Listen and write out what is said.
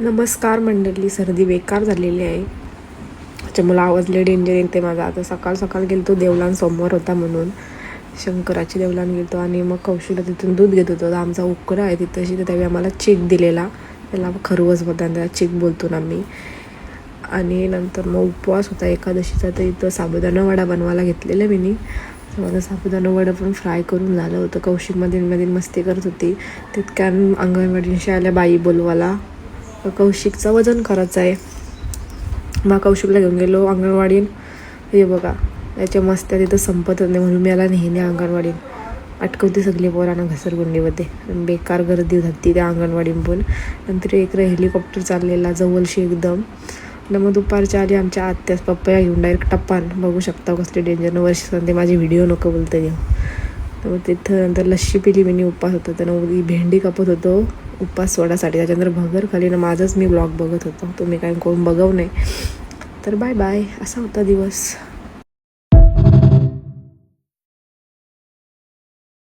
नमस्कार मंडळी सर्दी बेकार झालेली आहे. अच्छा आवाज आवाजले डेंजर येते माझा. आता सकाळ सकाळ गेलतो देवलान सोमवार होता म्हणून. शंकराची देवलान गेलतो आणि मग कौशल्य तिथून दूध घेत होतो. तर आमचा उकरा आहे तिथं तर त्यावेळी आम्हाला चेक दिलेला. त्याला खरवस बोलतात त्याला चेक बोलतो ना आम्ही आणि नंतर मग उपवास होता एकादशीचा तर इथं साबुदाणा वडा बनवायला घेतलेला मी माझं साबुदाणा वडा पण फ्राय करून झालं होतं. कौशिकमध्ये मस्ती करत होती. तितक्यान अंगणवाडीशी आल्या बाई बोलवाला कौशिकचं वजन करायचं आहे. मग कौशिकला घेऊन गेलो अंगणवाडीत. हे बघा याच्या मस्त्या तिथं संपतच नाही म्हणून मी याला नेहमी अंगणवाडीन अटकवते सगळी पोरांना घसरगुंडीमध्ये बेकार गर्दी होती त्या अंगणवाडीत पण. नंतर एक हेलिकॉप्टर चाललेला जवळशी एकदम. आणि मग दुपारच्या आधी आमच्या आत्यास पप्पा घेऊन डायरेक्ट टप्पान. बघू शकता कसले डेंजर वर्ष सांगते माझे व्हिडिओ नको बोलते घेऊ तर मग तिथं नंतर लस्सी पिली मी उपास होता. तर भेंडी कापत होतो. उपवास सोडासाठी त्याच्यानंतर भगर खाली ना माझंच मी ब्लॉग बघत होतो. तुम्ही काय कोण बघव नाही तर बाय बाय असा होता दिवस.